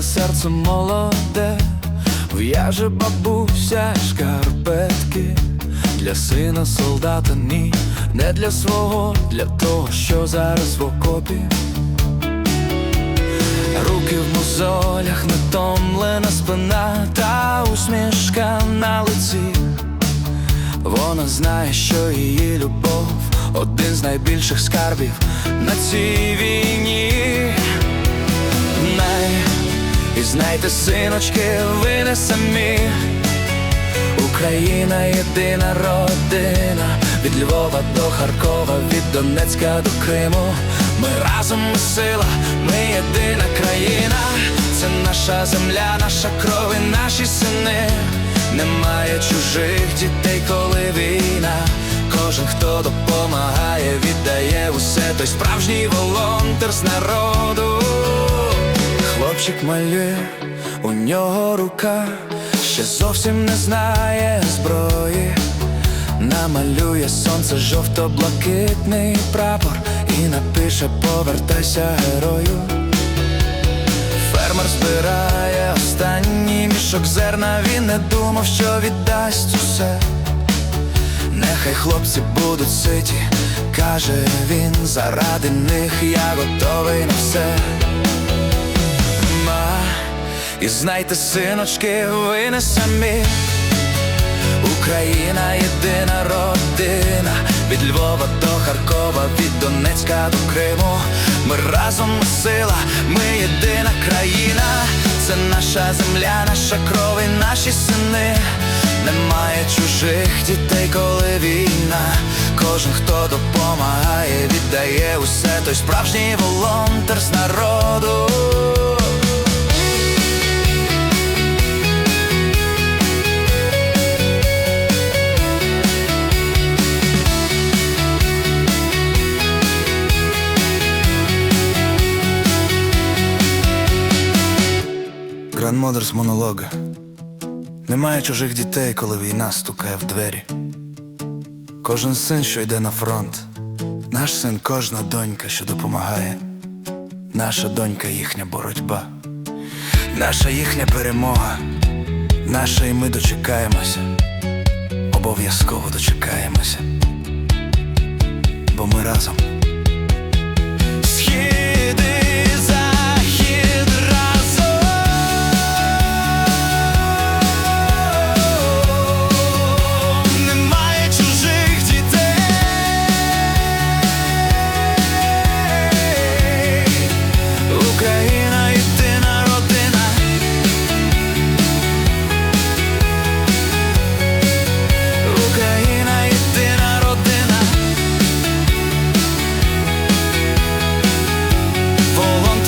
Але серце молоде, В'яже бабуся шкарпетки. Для сина солдата ні, не для свого, для того, що зараз в окопі. Руки в мозолях, натомлена спина та усмішка на лиці. Вона знає, що її любов один з найбільших скарбів на цій війні. Най, і знайте, синочки, ви не самі. Україна єдина родина Львова до Харкова, від Донецька до Криму. Ми разом ми сила, ми єдина країна. Це наша земля, наша кров і наші сини. Немає чужих дітей, коли війна. Кожен, хто допомагає, віддає усе той справжній волонтер з народу. Хлопчик малює, у нього рука ще зовсім не знає зброї. Намалює сонце жовто-блакитний прапор і напише Повертайся герою. Фермер збирає останній мішок зерна, він не думав, що віддасть усе. Нехай хлопці будуть ситі, каже він, заради них я готовий на все. Ма, і знайте, синочки, ви не самі. Україна єдина родина від Львова до Харкова, від Донецька до Криму. Ми разом сила, ми єдина країна. Це наша земля, наша кров і наші сини. Немає чужих дітей, коли війна. Кожен, хто допомагає, віддає усе той справжній волонтер з народу. Грандмодерс монолога. Немає чужих дітей, коли війна стукає в двері. Кожен син, що йде на фронт, наш син, кожна донька, що допомагає. Наша донька їхня боротьба, наша їхня перемога, наша і ми дочекаємося, обов'язково дочекаємося, бо ми разом.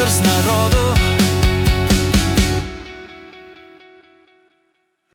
з народу.